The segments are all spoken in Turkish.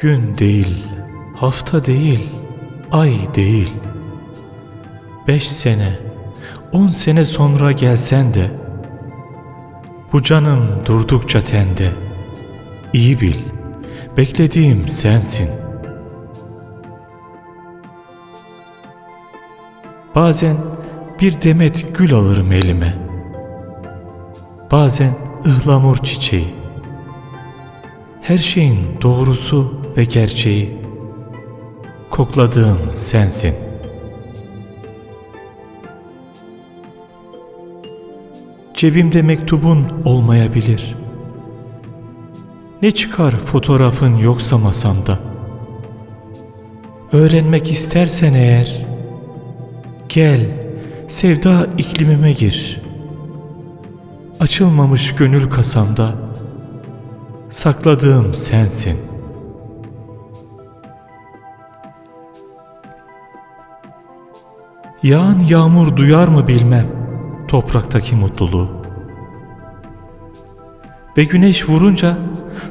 Gün değil, hafta değil, ay değil. Beş sene, on sene sonra gelsen de, bu canım durdukça tende, iyi bil, beklediğim sensin. Bazen bir demet gül alırım elime. Bazen ıhlamur çiçeği. Her şeyin doğrusu ve gerçeği kokladığım sensin. Cebimde mektubun olmayabilir. Ne çıkar fotoğrafın yoksa masamda. Öğrenmek istersen eğer gel sevda iklimime gir. Açılmamış gönül kasamda sakladığım sensin. Yağan yağmur duyar mı bilmem topraktaki mutluluğu. Ve güneş vurunca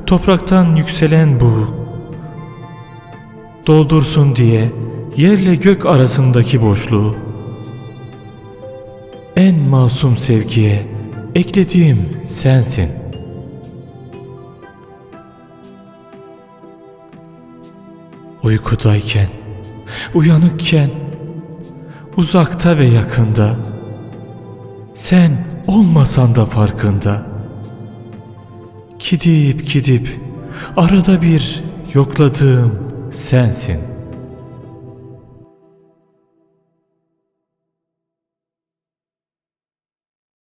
topraktan yükselen bu doldursun diye yerle gök arasındaki boşluğu. En masum sevgiye eklediğim sensin. Uykudayken, uyanıkken, uzakta ve yakında, sen olmasan da farkında. Gidip gidip arada bir yokladığım sensin.